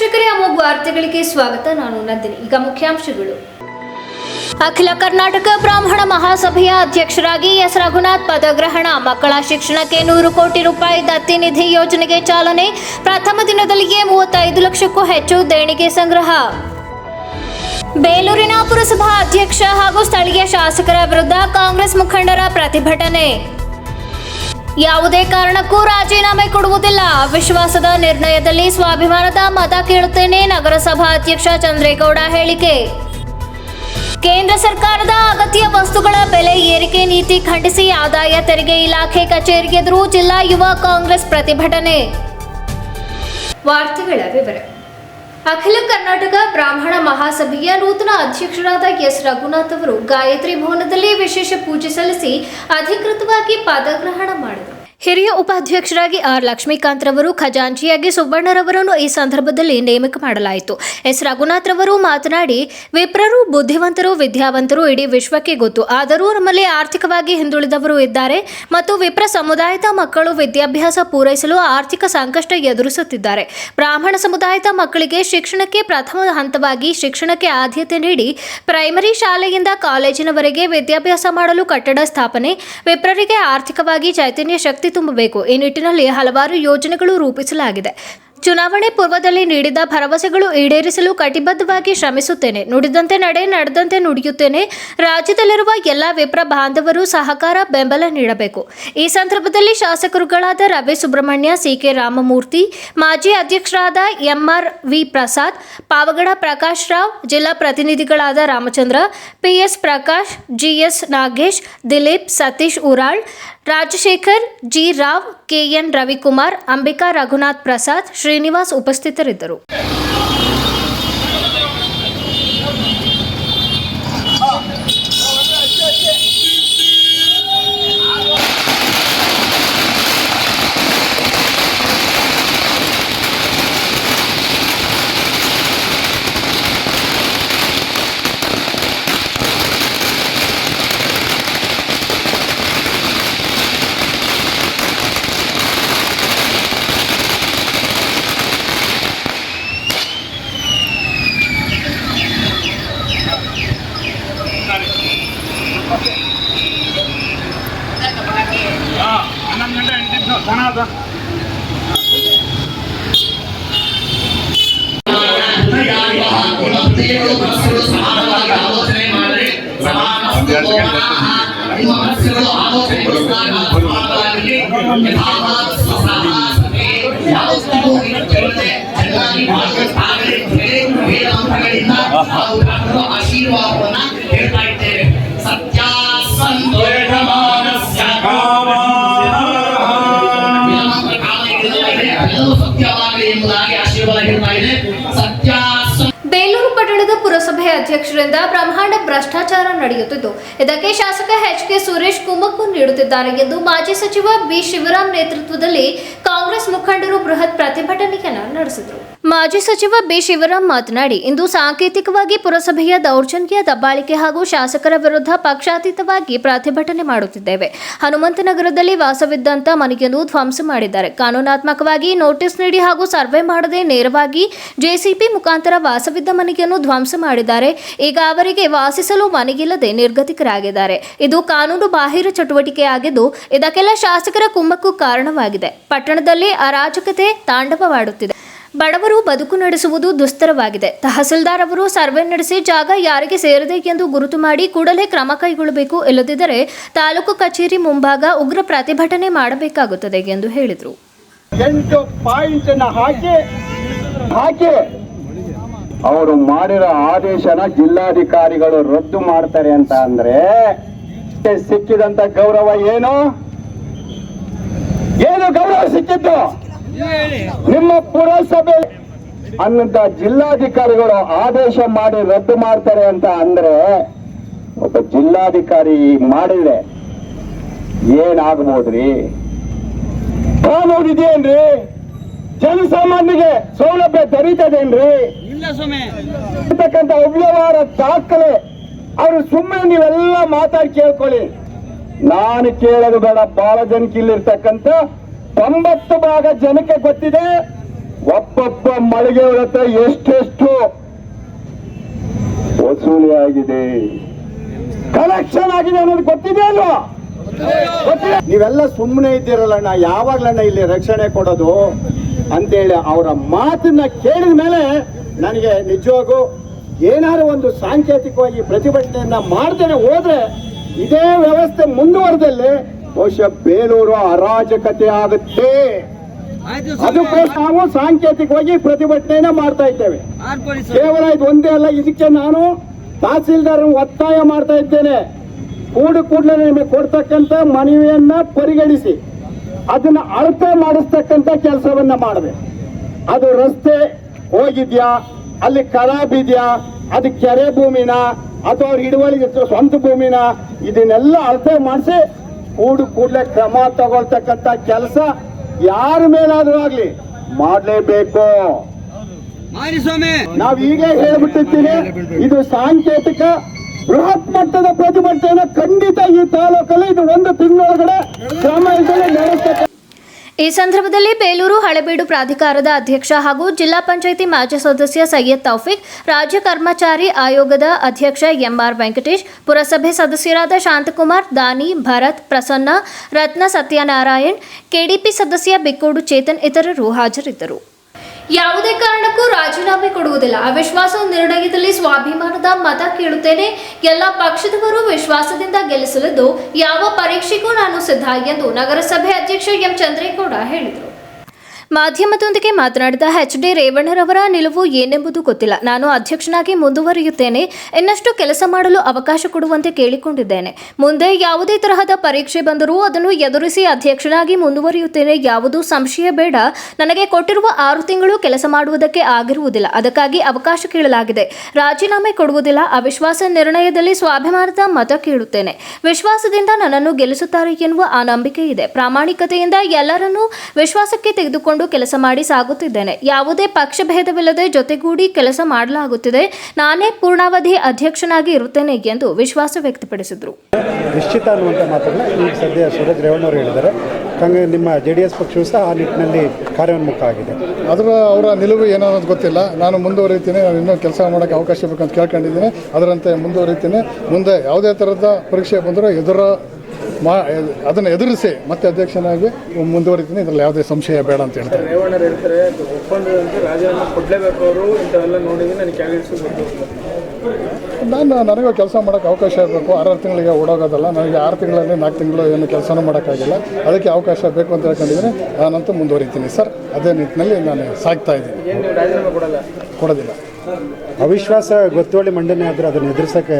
ನಮಸ್ಕಾರ ವೀಕ್ಷಕರೇ ಅಮೋಘ ವಾರ್ತೆಗಳಿಗೆ ಸ್ವಾಗತ. ನಾನು ನಂದಿನಿ. ಈಗ ಮುಖ್ಯಾಂಶಗಳು. ಅಖಿಲ ಕರ್ನಾಟಕ ಬ್ರಾಹ್ಮಣ ಮಹಾಸಭೆಯ ಅಧ್ಯಕ್ಷರಾಗಿ ಎಸ್. ರಘುನಾಥ್ ಪದಗ್ರಹಣ. ಮಕ್ಕಳ ಶಿಕ್ಷಣಕ್ಕೆ ನೂರು ಕೋಟಿ ರೂಪಾಯಿ ದತ್ತಿ ನಿಧಿ ಯೋಜನೆಗೆ ಚಾಲನೆ. ಪ್ರಥಮ ದಿನದಲ್ಲಿಯೇ ಮೂವತ್ತೈದು ಲಕ್ಷಕ್ಕೂ ಹೆಚ್ಚು ದೇಣಿಗೆ ಸಂಗ್ರಹ. ಬೇಲೂರಿನ ಪುರಸಭಾ ಅಧ್ಯಕ್ಷ ಹಾಗೂ ಸ್ಥಳೀಯ ಶಾಸಕರ ವಿರುದ್ಧ ಕಾಂಗ್ರೆಸ್ ಮುಖಂಡರ ಪ್ರತಿಭಟನೆ. ಯಾವುದೇ ಕಾರಣಕ್ಕೂ ರಾಜೀನಾಮೆ ಕೊಡುವುದಿಲ್ಲ. ವಿಶ್ವಾಸದ ನಿರ್ಣಯದಲ್ಲಿ ಸ್ವಾಭಿಮಾನದ ಮತ ಕೇಳುತ್ತೇನೆ, ನಗರಸಭಾ ಅಧ್ಯಕ್ಷ ಚಂದ್ರೇಗೌಡ ಹೇಳಿಕೆ. ಕೇಂದ್ರ ಸರ್ಕಾರದ ಅಗತ್ಯ ವಸ್ತುಗಳ ಬೆಲೆ ಏರಿಕೆ ನೀತಿ ಖಂಡಿಸಿ ಆದಾಯ ತೆರಿಗೆ ಇಲಾಖೆ ಕಚೇರಿ ಎದುರು ಜಿಲ್ಲಾ ಯುವ ಕಾಂಗ್ರೆಸ್ ಪ್ರತಿಭಟನೆ. ವಾರ್ತೆಗಳ ವಿವರ. ಅಖಿಲ ಕರ್ನಾಟಕ ಬ್ರಾಹ್ಮಣ ಮಹಾಸಭೆಯ ನೂತನ ಅಧ್ಯಕ್ಷರಾದ ಎಸ್. ರಘುನಾಥ್ ಅವರು ಗಾಯತ್ರಿ ಭವನದಲ್ಲಿ ವಿಶೇಷ ಪೂಜೆ ಸಲ್ಲಿಸಿ ಅಧಿಕೃತವಾಗಿ ಪದಗ್ರಹಣ ಮಾಡಿದರು. ಹಿರಿಯ ಉಪಾಧ್ಯಕ್ಷರಾಗಿ ಆರ್ ಲಕ್ಷ್ಮೀಕಾಂತ್ ರವರು ಖಜಾಂಚಿಯಾಗಿ ಸುಬ್ಬಣ್ಣರವರನ್ನು ಈ ಸಂದರ್ಭದಲ್ಲಿ ನೇಮಕ ಮಾಡಲಾಯಿತು. ಎಸ್. ರಘುನಾಥ್ ರವರು ಮಾತನಾಡಿ, ವಿಪ್ರರು, ಬುದ್ಧಿವಂತರು, ವಿದ್ಯಾವಂತರು ಇಡೀ ವಿಶ್ವಕ್ಕೆ ಗೊತ್ತು. ಆದರೂ ನಮ್ಮಲ್ಲಿ ಆರ್ಥಿಕವಾಗಿ ಹಿಂದುಳಿದವರು ಇದ್ದಾರೆ ಮತ್ತು ವಿಪ್ರ ಸಮುದಾಯದ ಮಕ್ಕಳು ವಿದ್ಯಾಭ್ಯಾಸ ಪೂರೈಸಲು ಆರ್ಥಿಕ ಸಂಕಷ್ಟ ಎದುರಿಸುತ್ತಿದ್ದಾರೆ. ಬ್ರಾಹ್ಮಣ ಸಮುದಾಯದ ಮಕ್ಕಳಿಗೆ ಶಿಕ್ಷಣಕ್ಕೆ ಪ್ರಥಮ ಹಂತವಾಗಿ ಶಿಕ್ಷಣಕ್ಕೆ ಆದ್ಯತೆ ನೀಡಿ ಪ್ರೈಮರಿ ಶಾಲೆಯಿಂದ ಕಾಲೇಜಿನವರೆಗೆ ವಿದ್ಯಾಭ್ಯಾಸ ಮಾಡಲು ಕಟ್ಟಡ ಸ್ಥಾಪನೆ, ವಿಪ್ರರಿಗೆ ಆರ್ಥಿಕವಾಗಿ ಚೈತನ್ಯ ಶಕ್ತಿ ತುಂಬಬೇಕು. ಈ ನಿಟ್ಟಿನಲ್ಲಿ ಹಲವಾರು ಯೋಜನೆಗಳು ರೂಪಿಸಲಾಗಿದೆ. ಚುನಾವಣೆ ಪೂರ್ವದಲ್ಲಿ ನೀಡಿದ ಭರವಸೆಗಳು ಈಡೇರಿಸಲು ಕಟಿಬದ್ಧವಾಗಿ ಶ್ರಮಿಸುತ್ತೇನೆ. ನುಡಿದಂತೆ ನಡೆ ನಡೆದಂತೆ ನುಡಿಯುತ್ತೇನೆ. ರಾಜ್ಯದಲ್ಲಿರುವ ಎಲ್ಲ ವಿಪ್ರ ಬಾಂಧವರು ಸಹಕಾರ, ಬೆಂಬಲ ನೀಡಬೇಕು. ಈ ಸಂದರ್ಭದಲ್ಲಿ ಶಾಸಕರುಗಳಾದ ರವಿ ಸುಬ್ರಹ್ಮಣ್ಯ, ಸಿಕೆ ರಾಮಮೂರ್ತಿ, ಮಾಜಿ ಅಧ್ಯಕ್ಷರಾದ ಎಂಆರ್ ವಿ. ಪ್ರಸಾದ್, ಪಾವಗಡ ಪ್ರಕಾಶ್ ರಾವ್, ಜಿಲ್ಲಾ ಪ್ರತಿನಿಧಿಗಳಾದ Ramachandra, PS Prakash, GS Nagesh, Dileep Satish Ural Rajashekar G. Rao KN Ravikumar Ambika Raghunath Prasad Srinivas ಉಪಸ್ಥಿತರಿದ್ದರು. ಅಧ್ಯಕ್ಷರಿಂದ ಬ್ರಹ್ಮಾಂಡ ಭ್ರಷ್ಟಾಚಾರ ನಡೆಯುತ್ತಿದ್ದು, ಇದಕ್ಕೆ ಶಾಸಕ ಎಚ್ ಕೆ ಸುರೇಶ್ ಕುಮ್ಮಕ್ಕು ನೀಡುತ್ತಿದ್ದಾರೆ ಎಂದು ಮಾಜಿ ಸಚಿವ ಬಿ ಶಿವರಾಮ್ ನೇತೃತ್ವದಲ್ಲಿ ಕಾಂಗ್ರೆಸ್ ಮುಖಂಡರು ಬೃಹತ್ ಪ್ರತಿಭಟನೆಯನ್ನು ನಡೆಸಿದರು. ಮಾಜಿ ಸಚಿವ ಬಿ ಶಿವರಾಮ್ ಮಾತನಾಡಿ, ಇಂದು ಸಾಂಕೇತಿಕವಾಗಿ ಪುರಸಭೆಯ ದೌರ್ಜನ್ಯ, ದಬ್ಬಾಳಿಕೆ ಹಾಗೂ ಶಾಸಕರ ವಿರುದ್ಧ ಪಕ್ಷಾತೀತವಾಗಿ ಪ್ರತಿಭಟನೆ ಮಾಡುತ್ತಿದ್ದೇವೆ. ಹನುಮಂತನಗರದಲ್ಲಿ ವಾಸವಿದ್ದಂತ ಮನೆಯನ್ನು ಧ್ವಂಸ ಮಾಡಿದ್ದಾರೆ. ಕಾನೂನಾತ್ಮಕವಾಗಿ ನೋಟಿಸ್ ನೀಡಿ ಹಾಗೂ ಸರ್ವೆ ಮಾಡದೆ ನೇರವಾಗಿ ಜೆಸಿಪಿ ಮುಖಾಂತರ ವಾಸವಿದ್ದ ಮನೆಯನ್ನು ಧ್ವಂಸ ಮಾಡಿದ್ದಾರೆ. ಈಗ ಅವರಿಗೆ ವಾಸಿಸಲು ಮನೆಗಿಲ್ಲದೆ ನಿರ್ಗತಿಕರಾಗಿದ್ದಾರೆ. ಇದು ಕಾನೂನು ಬಾಹಿರ ಚಟುವಟಿಕೆಯಾಗಿದ್ದು ಇದಕ್ಕೆಲ್ಲ ಶಾಸಕರ ಕುಮ್ಮಕ್ಕು ಕಾರಣವಾಗಿದೆ. ಪಟ್ಟಣದಲ್ಲಿ ಅರಾಜಕತೆ ತಾಂಡವವಾಡುತ್ತಿದೆ. ಬಡವರು ಬದುಕು ನಡೆಸುವುದು ದುಸ್ತರವಾಗಿದೆ. ತಹಸೀಲ್ದಾರ್ ಅವರು ಸರ್ವೆ ನಡೆಸಿ ಜಾಗ ಯಾರಿಗೆ ಸೇರಿದೆ ಎಂದು ಗುರುತು ಮಾಡಿ ಕೂಡಲೇ ಕ್ರಮ ಕೈಗೊಳ್ಳಬೇಕು. ಇಲ್ಲದಿದ್ದರೆ ತಾಲೂಕು ಕಚೇರಿ ಮುಂಭಾಗ ಉಗ್ರ ಪ್ರತಿಭಟನೆ ಮಾಡಬೇಕಾಗುತ್ತದೆ ಎಂದು ಹೇಳಿದರು. ಅವರು ಮಾಡಿರೋ ಆದೇಶನ ಜಿಲ್ಲಾಧಿಕಾರಿಗಳು ರದ್ದು ಮಾಡ್ತಾರೆ ಅಂತ ಅಂದ್ರೆ ಸಿಕ್ಕಿದಂತ ಗೌರವ ಏನು? ಏನು ಗೌರವ ಸಿಕ್ಕಿದ್ದು? ನಿಮ್ಮ ಪುರಸಭೆ ಅನ್ನಂತ ಜಿಲ್ಲಾಧಿಕಾರಿಗಳು ಆದೇಶ ಮಾಡಿ ರದ್ದು ಮಾಡ್ತಾರೆ ಅಂತ ಅಂದ್ರೆ ಒಬ್ಬ ಜಿಲ್ಲಾಧಿಕಾರಿ ಮಾಡಿದ್ರೆ ಏನಾಗ್ಬೋದ್ರಿ? ಕಾನೂನಿದೆಯೇನ್ರಿ ಜನಸಾಮಾನ್ಯರಿಗೆ ಸೌಲಭ್ಯ ದೊರೀತದೇನ್ರಿ? ಇರ್ತಕ್ಕಂಥ ಅವ್ಯವಹಾರ ದಾಖಲೆ ಅವರು ಸುಮ್ಮನೆ ನೀವೆಲ್ಲ ಮಾತಾಡಿ ಕೇಳ್ಕೊಳ್ಳಿ. ನಾನು ಕೇಳೋದು ಬೇಡ ಬಹಳ ಜನಕ್ಕೆ ಇಲ್ಲಿರ್ತಕ್ಕಂಥ ತೊಂಬತ್ತು ಭಾಗ ಜನಕ್ಕೆ ಗೊತ್ತಿದೆ. ಒಬ್ಬೊಬ್ಬ ಮಳಿಗೆ ಹತ್ರ ಎಷ್ಟೆಷ್ಟು ವಸೂಲಿ ಆಗಿದೆ. ಕಲೆಕ್ಷನ್ ಆಗಿದೆ ಅನ್ನೋದು ಗೊತ್ತಿದೆ ಅಲ್ವಾ? ನೀವೆಲ್ಲ ಸುಮ್ಮನೆ ಇದ್ದೀರಲ್ಲಣ್ಣ ಯಾವಾಗ್ಲಣ್ಣ ಇಲ್ಲಿ ರಕ್ಷಣೆ ಕೊಡೋದು ಅಂತೇಳಿ ಅವರ ಮಾತನ್ನ ಕೇಳಿದ ಮೇಲೆ ನನಗೆ ನಿಜವಾಗೂ ಏನಾದ್ರು ಒಂದು ಸಾಂಕೇತಿಕವಾಗಿ ಪ್ರತಿಭಟನೆಯನ್ನ ಮಾಡ್ದೇನೆ ಹೋದ್ರೆ ಇದೇ ವ್ಯವಸ್ಥೆ ಮುಂದುವರೆದಲ್ಲಿ ಬಹುಶಃ ಬೇಲೂರು ಅರಾಜಕತೆ ಆಗುತ್ತೆ. ಅದಕ್ಕೋಸ್ಕರ ನಾವು ಸಾಂಕೇತಿಕವಾಗಿ ಪ್ರತಿಭಟನೆಯನ್ನ ಮಾಡ್ತಾ ಇದ್ದೇವೆ. ಕೇವಲ ಇದು ಒಂದೇ ಅಲ್ಲ ಇದಕ್ಕೆ ನಾನು ತಹಸೀಲ್ದಾರ್ ಒತ್ತಾಯ ಮಾಡ್ತಾ ಇದ್ದೇನೆ. ಕೂಡು ಕೂಡಲೇ ನಿಮಗೆ ಕೊಡ್ತಕ್ಕಂತ ಮನವಿಯನ್ನ ಪರಿಗಣಿಸಿ ಅದನ್ನ ಅಳತೆ ಮಾಡಿಸ್ತಕ್ಕಂಥ ಕೆಲಸವನ್ನ ಮಾಡಿದೆ. ಅದು ರಸ್ತೆ ಹೋಗಿದ್ಯಾ ಅಲ್ಲಿ ಖರಾಬ್ ಇದೆಯಾ ಅದು ಕೆರೆ ಭೂಮಿನ ಅಥವಾ ಅವ್ರ ಹಿಡುವಳಿಗೆ ಸ್ವಂತ ಭೂಮಿನ ಇದನ್ನೆಲ್ಲ ಅಳತೆ ಮಾಡಿಸಿ ಕೂಡು ಕೂಡಲೇ ಕ್ರಮ ತಗೊಳ್ತಕ್ಕಂತ ಕೆಲಸ ಯಾರ ಮೇಲಾದ್ರೂ ಆಗ್ಲಿ ಮಾಡಲೇಬೇಕು. ನಾವ್ ಈಗ ಹೇಳ್ಬಿಟ್ಟಿರ್ತೀವಿ ಇದು ಸಾಂಕೇತಿಕ ಬೃಹತ್ ಮಟ್ಟದ ಪ್ರತಿಭಟನೆಯನ್ನು ಖಂಡಿತ ಈ ತಾಲೂಕಲ್ಲಿ ಇದು ಒಂದು ತಿಂಗಳೊಳಗಡೆ ಕ್ರಮ ಇದ್ದರೆ ನಡೆಸ್ತಕ್ಕ ಈ ಸಂದರ್ಭದಲ್ಲಿ ಬೇಲೂರು ಹಳೆಬೀಡು ಪ್ರಾಧಿಕಾರದ ಅಧ್ಯಕ್ಷ ಹಾಗೂ ಜಿಲ್ಲಾ ಪಂಚಾಯಿತಿ ಮಾಜಿ ಸದಸ್ಯ ಸೈಯದ್ ತೌಫಿಕ್, ರಾಜ್ಯ ಕರ್ಮಚಾರಿ ಆಯೋಗದ ಅಧ್ಯಕ್ಷ ಎಂಆರ್ ವೆಂಕಟೇಶ್, ಪುರಸಭೆ ಸದಸ್ಯರಾದ ಶಾಂತಕುಮಾರ್, ದಾನಿ, ಭರತ್, ಪ್ರಸನ್ನ, ರತ್ನ ಸತ್ಯನಾರಾಯಣ್, ಕೆಡಿಪಿ ಸದಸ್ಯ ಬಿಕ್ಕೋಡು ಚೇತನ್ ಇತರರು ಹಾಜರಿದ್ದರು. ಯಾವುದೇ ಕಾರಣಕ್ಕೂ ರಾಜೀನಾಮೆ ಕೊಡುವುದಿಲ್ಲ. ಅವಿಶ್ವಾಸ ನಿರ್ಣಯದಲ್ಲಿ ಸ್ವಾಭಿಮಾನದ ಮತ ಕೇಳುತ್ತೇನೆ. ಎಲ್ಲ ಪಕ್ಷದವರು ವಿಶ್ವಾಸದಿಂದ ಗೆಲ್ಲಿಸಲಿದ್ದು ಯಾವ ಪರೀಕ್ಷೆಗೂ ನಾನು ಸಿದ್ಧ ಎಂದು ನಗರಸಭೆ ಅಧ್ಯಕ್ಷ ಎಂ. ಚಂದ್ರೇಗೌಡ ಹೇಳಿದರು. ಮಾಧ್ಯಮದೊಂದಿಗೆ ಮಾತನಾಡಿದ ಎಚ್ ಡಿ ರೇವಣ್ಣರವರ ನಿಲುವು ಏನೆಂಬುದು ಗೊತ್ತಿಲ್ಲ. ನಾನು ಅಧ್ಯಕ್ಷನಾಗಿ ಮುಂದುವರಿಯುತ್ತೇನೆ. ಇನ್ನಷ್ಟು ಕೆಲಸ ಮಾಡಲು ಅವಕಾಶ ಕೊಡುವಂತೆ ಕೇಳಿಕೊಂಡಿದ್ದೇನೆ. ಮುಂದೆ ಯಾವುದೇ ತರಹದ ಪರೀಕ್ಷೆ ಬಂದರೂ ಅದನ್ನು ಎದುರಿಸಿ ಅಧ್ಯಕ್ಷನಾಗಿ ಮುಂದುವರಿಯುತ್ತೇನೆ. ಯಾವುದೂ ಸಂಶಯ ಬೇಡ. ನನಗೆ ಕೊಟ್ಟಿರುವ ಆರು ತಿಂಗಳು ಕೆಲಸ ಮಾಡುವುದಕ್ಕೆ ಆಗಿರುವುದಿಲ್ಲ. ಅದಕ್ಕಾಗಿ ಅವಕಾಶ ಕೇಳಲಾಗಿದೆ. ರಾಜೀನಾಮೆ ಕೊಡುವುದಿಲ್ಲ. ಅವಿಶ್ವಾಸ ನಿರ್ಣಯದಲ್ಲಿ ಸ್ವಾಭಿಮಾನದ ಮತ ಕೇಳುತ್ತೇನೆ. ವಿಶ್ವಾಸದಿಂದ ನನ್ನನ್ನು ಗೆಲ್ಲಿಸುತ್ತಾರೆ ಎನ್ನುವ ಆ ನಂಬಿಕೆ ಇದೆ ಪ್ರಾಮಾಣಿಕತೆಯಿಂದ ಎಲ್ಲರನ್ನೂ ವಿಶ್ವಾಸಕ್ಕೆ ತೆಗೆದುಕೊಂಡು ಕೆಲಸ ಮಾಡಿ ಸಾಗುತ್ತಿದ್ದೇನೆ. ಯಾವುದೇ ಪಕ್ಷಭೇದವಿಲ್ಲದೆ ಜೊತೆಗೂಡಿ ಕೆಲಸ ಮಾಡಲಾಗುತ್ತಿದೆ. ನಾನೇ ಪೂರ್ಣಾವಧಿ ಅಧ್ಯಕ್ಷನಾಗಿ ಇರುತ್ತೇನೆ ಎಂದು ವಿಶ್ವಾಸ ವ್ಯಕ್ತಪಡಿಸಿದರು. ನಿಶ್ಚಿತ ಅನ್ನುವಂಥ ಮಾತನ್ನು ಈಗ ಸದ್ಯ ಸುರೇಶ್ ರೇವಣ್ಣವರು ಹೇಳಿದ್ದಾರೆ. ಹಂಗೆ ನಿಮ್ಮ ಜೆ ಡಿ ಎಸ್ ಪಕ್ಷವು ಸಹ ಆ ನಿಟ್ಟಿನಲ್ಲಿ ಕಾರ್ಯೋನ್ಮುಖ ಆಗಿದೆ. ಅದರ ಅವರ ನಿಲುವು ಏನೋ ಅನ್ನೋದು ಗೊತ್ತಿಲ್ಲ. ನಾನು ಮುಂದುವರಿತೀನಿ ನಾನು ಇನ್ನೂ ಕೆಲಸ ಮಾಡೋಕ್ಕೆ ಅವಕಾಶ ಬೇಕಂತ ಕೇಳ್ಕೊಂಡಿದ್ದೀನಿ. ಅದರಂತೆ ಮುಂದುವರಿತೀನಿ ಮುಂದೆ ಯಾವುದೇ ಥರದ ಪರೀಕ್ಷೆ ಬಂದರೂ ಎದುರ ಮಾ ಅದನ್ನು ಎದುರಿಸಿ ಮತ್ತೆ ಅಧ್ಯಕ್ಷನಾಗಿ ಮುಂದುವರಿತೀನಿ. ಇದರಲ್ಲಿ ಯಾವುದೇ ಸಂಶಯ ಬೇಡ ಅಂತ ಹೇಳ್ತಾರೆ ರೇವಣ್ಣರು ಹೇಳ್ತಾರೆ ಒಪ್ಪಂದದಂತೆ ರಾಜೀನಾಮೆ ಕೊಡಲೇಬೇಕು ಅವರು ಇಂಥವೆಲ್ಲ ನೋಡಿದ್ರೆ ನನಗೆ ಕ್ಯಾಬಿನೆಟ್ಸ್ ನಾನು ನನಗೂ ಕೆಲಸ ಮಾಡೋಕ್ಕೆ ಅವಕಾಶ ಇರಬೇಕು. ಆರಾರು ತಿಂಗಳಿಗೆ ಓಡೋಗೋದಲ್ಲ. ನನಗೆ ಆರು ತಿಂಗಳಲ್ಲಿ ನಾಲ್ಕು ತಿಂಗಳು ಏನು ಕೆಲಸನೂ ಮಾಡೋಕ್ಕಾಗಿಲ್ಲ. ಅದಕ್ಕೆ ಅವಕಾಶ ಬೇಕು ಅಂತ ಹೇಳ್ಕೊಂಡಿದ್ದೀನಿ. ನಾನಂತೂ ಮುಂದುವರಿತೀನಿ ಸರ್. ಅದೇ ನಿಟ್ಟಿನಲ್ಲಿ ನಾನು ಸಾಕ್ತಾ ಇದ್ದೀನಿ. ಕೊಡೋದಿಲ್ಲ. ಅವಿಶ್ವಾಸ ಗೊತ್ತುವಳಿ ಮಂಡನೆ ಆದರೆ ಅದನ್ನು ಎದುರಿಸೋಕೆ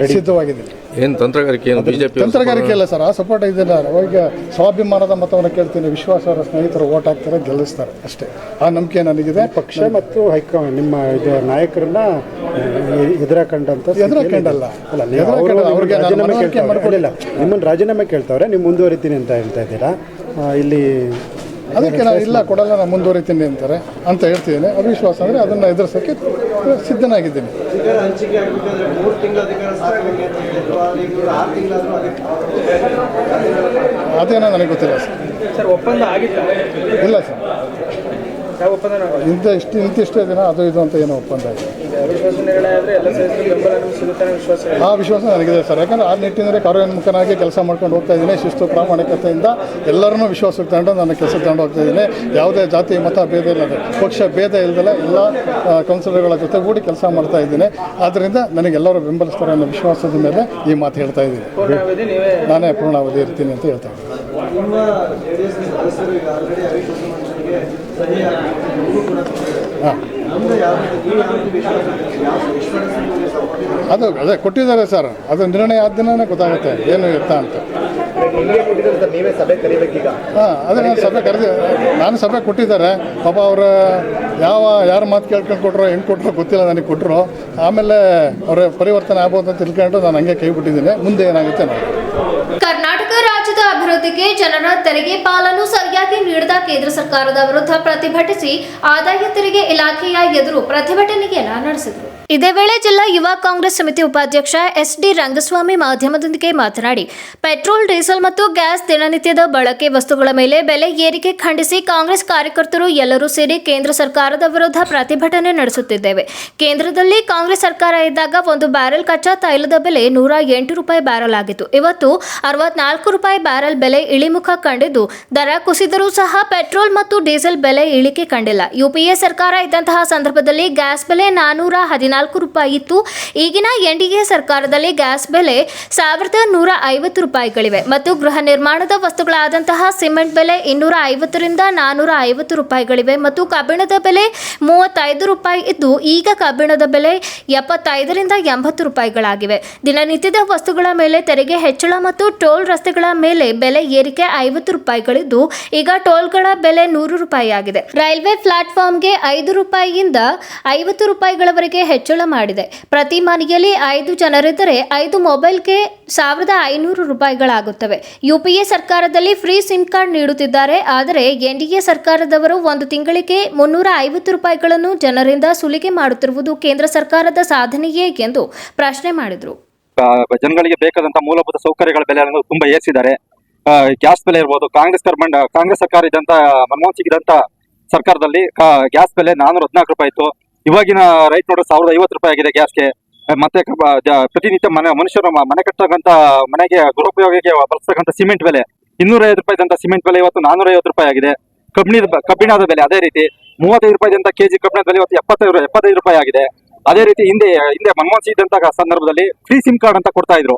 ರೆಡಿ ಸಿದ್ಧವಾಗಿದ್ದೀನಿ ಏನು ತಂತ್ರಗಾರಿಕೆ ಏನು ಬಿಜೆಪಿ ತಂತ್ರಗಾರಿಕೆ ಇಲ್ಲ ಸರ್ ಆ ಸಪೋರ್ಟ್ ಇದೆಲ್ಲ ಅವಾಗ ಸ್ವಾಭಿಮಾನದ ಮತವನ್ನು ಕೇಳ್ತೀನಿ. ವಿಶ್ವಾಸಾರ್ಹ ಸ್ನೇಹಿತರು ಓಟ್ ಹಾಕ್ತಾರೆ ಗೆಲ್ಲಿಸ್ತಾರೆ ಅಷ್ಟೇ. ಆ ನಂಬಿಕೆ ನನಗಿದೆ. ಪಕ್ಷ ಮತ್ತು ಹೈಕಮಾಂಡ್ ನಿಮ್ಮ ಇದು ನಾಯಕರನ್ನ ಎದುರ ಕಂಡಂತ ಎದುರ ಕಂಡಲ್ಲ. ಅಲ್ಲ. ಅವ್ರಿಗೆ ರಾಜೀನಾಮೆ ಮಾಡ್ಕೊಡಿ. ನಿಮ್ಮನ್ನು ರಾಜೀನಾಮೆ ಕೇಳ್ತಾವ್ರೆ. ನೀವು ಮುಂದುವರಿತೀನಿ ಅಂತ ಹೇಳ್ತಾ ಇದ್ದೀರಾ? ಇಲ್ಲಿ ಅದಕ್ಕೆ ನಾನು ಇಲ್ಲ ಕೊಡಲ್ಲ ನಾನು ಮುಂದುವರಿತೀನಿ ಅಂತಾರೆ ಅಂತ ಹೇಳ್ತಿದ್ದೇನೆ. ಅವಿಶ್ವಾಸ ಅಂದರೆ ಅದನ್ನು ಎದುರಿಸೋಕ್ಕೆ ಸಿದ್ಧನಾಗಿದ್ದೀನಿ. ಅದೇನೋ ನನಗೆ ಗೊತ್ತಿಲ್ಲ ಸರ್. ಸರ್ ಒಪ್ಪಂದ ಆಗಿತ್ತಾ? ಇಲ್ಲ ಸರ್. ಇಂಥ ಇಷ್ಟು ಇಂತಿಷ್ಟೇ ದಿನ ಅದು ಇದು ಅಂತ ಏನೋ ಒಪ್ಪಂದ. ಆ ವಿಶ್ವಾಸ ನನಗಿದೆ ಸರ್. ಯಾಕಂದರೆ ಆ ನಿಟ್ಟಿನಲ್ಲಿ ಕಾರ್ಯೋನ್ಮುಖನಾಗಿ ಕೆಲಸ ಮಾಡ್ಕೊಂಡು ಹೋಗ್ತಾ ಇದ್ದೀನಿ ಶಿಸ್ತು ಪ್ರಾಮಾಣಿಕತೆಯಿಂದ ಎಲ್ಲರನ್ನೂ ವಿಶ್ವಾಸಕ್ಕೆ ತಗೊಂಡು ನನ್ನ ಕೆಲಸ ತಗೊಂಡು ಹೋಗ್ತಾ ಇದ್ದೀನಿ. ಯಾವುದೇ ಜಾತಿ ಮತ ಭೇದ ಇಲ್ಲದೆ ಪಕ್ಷ ಭೇದ ಇಲ್ಲದಲ್ಲ ಎಲ್ಲ ಕೌನ್ಸಿಲರ್ಗಳ ಜೊತೆಗೂಡಿ ಕೆಲಸ ಮಾಡ್ತಾ ಇದ್ದೀನಿ. ಆದ್ದರಿಂದ ನನಗೆಲ್ಲರೂ ಬೆಂಬಲಿಸ್ತಾರೆ ಅನ್ನೋ ವಿಶ್ವಾಸದ ಮೇಲೆ ಈ ಮಾತು ಹೇಳ್ತಾ ಇದ್ದೀನಿ. ನಾನೇ ಪೂರ್ಣಾವಧಿ ಇರ್ತೀನಿ ಅಂತ ಹೇಳ್ತಾ ಇದ್ದೀನಿ. ಅದು ಅದೇ ಕೊಟ್ಟಿದ್ದಾರೆ ಸರ್. ಅದು ನಿರ್ಣಯ ಆದ ದಿನನೇ ಗೊತ್ತಾಗುತ್ತೆ. ಏನು ಎತ್ತ ಅಂತ. ಅದೇ ನಾನು ಸಭೆ ಕರೆದಿ ನಾನು ಸಭೆ ಕೊಟ್ಟಿದ್ದಾರೆ. ಪಾಪ ಅವರ ಯಾವ ಯಾರು ಮಾತು ಕೇಳ್ಕೊಂಡು ಕೊಟ್ಟರು ಹೆಂಗೆ ಕೊಟ್ಟರು ಗೊತ್ತಿಲ್ಲ ನನಗೆ ಕೊಟ್ಟರು ಆಮೇಲೆ ಅವರ ಪರಿವರ್ತನೆ ಆಗ್ಬೋದು ಅಂತ ತಿಳ್ಕೊಂಡು ನಾನು ಹಂಗೆ ಕೈ ಬಿಟ್ಟಿದ್ದೀನಿ. ಮುಂದೆ ಏನಾಗುತ್ತೆ ಕರ್ನಾಟಕ ರಾಜ್ಯದ ಅಭಿವೃದ್ಧಿಗೆ ಜನರ ತೆರಿಗೆ ಪಾಲನ್ನು ಸರಿಯಾಗಿ ನೀಡದ ಕೇಂದ್ರ ಸರ್ಕಾರದ ವಿರುದ್ಧ ಪ್ರತಿಭಟಿಸಿ ಆದಾಯ ತೆರಿಗೆ ಇಲಾಖೆಯ ಎದುರು ಪ್ರತಿಭಟನೆಯನ್ನ ನಡೆಸಿದರು. ಇದೇ ವೇಳೆ ಜಿಲ್ಲಾ ಯುವ ಕಾಂಗ್ರೆಸ್ ಸಮಿತಿ ಉಪಾಧ್ಯಕ್ಷ ಎಸ್ ಡಿ ರಂಗಸ್ವಾಮಿ ಮಾಧ್ಯಮದೊಂದಿಗೆ ಮಾತನಾಡಿ, ಪೆಟ್ರೋಲ್, ಡೀಸೆಲ್ ಮತ್ತು ಗ್ಯಾಸ್ ದಿನನಿತ್ಯದ ಬಳಕೆ ವಸ್ತುಗಳ ಮೇಲೆ ಬೆಲೆ ಏರಿಕೆ ಖಂಡಿಸಿ ಕಾಂಗ್ರೆಸ್ ಕಾರ್ಯಕರ್ತರು ಎಲ್ಲರೂ ಸೇರಿ ಕೇಂದ್ರ ಸರ್ಕಾರದ ವಿರುದ್ಧ ಪ್ರತಿಭಟನೆ ನಡೆಸುತ್ತಿದ್ದೇವೆ. ಕೇಂದ್ರದಲ್ಲಿ ಕಾಂಗ್ರೆಸ್ ಸರ್ಕಾರ ಇದ್ದಾಗ ಒಂದು ಬ್ಯಾರೆಲ್ ಕಚ್ಚಾ ತೈಲದ ಬೆಲೆ ನೂರ ಎಂಟು ರೂಪಾಯಿ ಬ್ಯಾರೆಲ್ ಆಗಿತ್ತು. ಇವತ್ತು ಅರವತ್ನಾಲ್ಕು ರೂಪಾಯಿ ಬ್ಯಾರೆಲ್ ಬೆಲೆ ಇಳಿಮುಖ ಕಂಡಿದ್ದು, ದರ ಕುಸಿದರೂ ಸಹ ಪೆಟ್ರೋಲ್ ಮತ್ತು ಡೀಸೆಲ್ ಬೆಲೆ ಇಳಿಕೆ ಕಂಡಿಲ್ಲ. ಯುಪಿಎ ಸರ್ಕಾರ ಇದ್ದಂತಹ ಸಂದರ್ಭದಲ್ಲಿ ಗ್ಯಾಸ್ ಬೆಲೆ ನಾನೂರ ಹದಿನಾಲ್ಕು ರೂಪಾಯಿ ಇತ್ತು. ಈಗಿನ ಎನ್ಡಿಎ ಸರ್ಕಾರದಲ್ಲಿ ಗ್ಯಾಸ್ ಬೆಲೆ ಸಾವಿರದ ನೂರ ಐವತ್ತು ರೂಪಾಯಿಗಳಿವೆ. ಮತ್ತು ಗೃಹ ನಿರ್ಮಾಣದ ವಸ್ತುಗಳಾದಂತಹ ಸಿಮೆಂಟ್ ಬೆಲೆ ಇನ್ನೂರ ಐವತ್ತರಿಂದ ನಾನೂರ ಐವತ್ತು ರೂಪಾಯಿಗಳಿವೆ. ಮತ್ತು ಕಬ್ಬಿಣದ ಬೆಲೆ ಮೂವತ್ತೈದು ರೂಪಾಯಿ ಇದ್ದು, ಈಗ ಕಬ್ಬಿಣದ ಬೆಲೆ ಎಪ್ಪತ್ತೈದರಿಂದ ಎಂಬತ್ತು ರೂಪಾಯಿಗಳಾಗಿವೆ. ದಿನನಿತ್ಯದ ವಸ್ತುಗಳ ಮೇಲೆ ತೆರಿಗೆ ಹೆಚ್ಚಳ ಮತ್ತು ಟೋಲ್ ರಸ್ತೆಗಳ ಮೇಲೆ ಬೆಲೆ ಏರಿಕೆ ಐವತ್ತು ರೂಪಾಯಿಗಳಿದ್ದು, ಈಗ ಟೋಲ್ಗಳ ಬೆಲೆ ನೂರು ರೂಪಾಯಿ ಆಗಿದೆ ರೈಲ್ವೆ ಪ್ಲಾಟ್ಫಾರ್ಮ್ಗೆ ಐದು ರೂಪಾಯಿಯಿಂದ ಐವತ್ತು ರೂಪಾಯಿಗಳವರೆಗೆ ಹೆಚ್ಚಳ ಮಾಡಿದೆ. ಪ್ರತಿ ಮನೆಯಲ್ಲಿ ಐದು ಜನರಿದ್ದರೆ ಐದು ಮೊಬೈಲ್ಗೆ ಸಾವಿರದ ಐನೂರು ರೂಪಾಯಿಗಳಾಗುತ್ತವೆ. ಯುಪಿಎ ಸರ್ಕಾರದಲ್ಲಿ ಫ್ರೀ ಸಿಮ್ ಕಾರ್ಡ್ ನೀಡುತ್ತಿದ್ದಾರೆ. ಆದರೆ ಎನ್ಡಿಎ ಸರ್ಕಾರದವರು ಒಂದು ತಿಂಗಳಿಗೆ ಮುನ್ನೂರ ಐವತ್ತು ರೂಪಾಯಿಗಳನ್ನು ಜನರಿಂದ ಸುಲಿಗೆ ಮಾಡುತ್ತಿರುವುದು ಕೇಂದ್ರ ಸರ್ಕಾರದ ಸಾಧನೆಯೇ ಎಂದು ಪ್ರಶ್ನೆ ಮಾಡಿದರು. ಜನಗಳಿಗೆ ಬೇಕಾದಂತ ಮೂಲಭೂತ ಸೌಕರ್ಯಗಳ ಬೆಲೆ ತುಂಬಾ ಏರಿಸಿದ್ದಾರೆ. ಗ್ಯಾಸ್ ಬೆಲೆ ಇರ್ಬೋದು, ಕಾಂಗ್ರೆಸ್ ಕಾಂಗ್ರೆಸ್ ಸರ್ಕಾರ ಇದ್ದಂತ ಮನಮೋಹನ್ ಸಿಂಗ್ ಇದ್ದಂತ ಸರ್ಕಾರದಲ್ಲಿ ಗ್ಯಾಸ್ ಬೆಲೆ ನಾನೂರ ಹದಿನಾಲ್ಕು ರೂಪಾಯಿ ಇತ್ತು. ಇವಾಗಿನ ರೈಟ್ ನೋಡ್ರೆ ಸಾವಿರದ ಐವತ್ತು ರೂಪಾಯಿ ಆಗಿದೆ ಗ್ಯಾಸ್ಗೆ ಮತ್ತೆ ಪ್ರತಿನಿತ್ಯ ಮನೆ ಮನುಷ್ಯರು ಮನೆ ಕಟ್ಟತಕ್ಕಂತ ಮನೆಗೆ ಗೃಹೋಪಯೋಗಕ್ಕೆ ಬಳಸ್ತಕ್ಕಂಥ ಸಿಮೆಂಟ್ ಬೆಲೆ. ಇನ್ನೂರ ಐವತ್ತು ರೂಪಾಯಿ ಇದ್ದಂತ ಸಿಮೆಂಟ್ ಬೆಲೆ ಇವತ್ತು ನಾನೂರ ಐವತ್ತು ರೂಪಾಯಿ ಆಗಿದೆ. ಕಬ್ಬಿಣದ ಕಬ್ಬಿಣದ ಬೆಲೆ ಅದೇ ರೀತಿ ಮೂವತ್ತೈದು ರೂಪಾಯಿ ಕೆ ಕೆಜಿ ಕಬ್ಬಿಣದ ಬೆಲೆ ಇವತ್ತು ಎಪ್ಪತ್ತೈದು ಎಪ್ಪತ್ತೈದು ರೂಪಾಯಿ ಆಗಿದೆ. ಅದೇ ರೀತಿ ಹಿಂದೆ ಹಿಂದೆ ಮನಮೋಹನ್ ಸಿಂಗ್ ಇದ್ದಂತ ಸಂದರ್ಭದಲ್ಲಿ ಫ್ರೀ ಸಿಮ್ ಕಾರ್ಡ್ ಅಂತ ಕೊಡ್ತಾ ಇದ್ರು.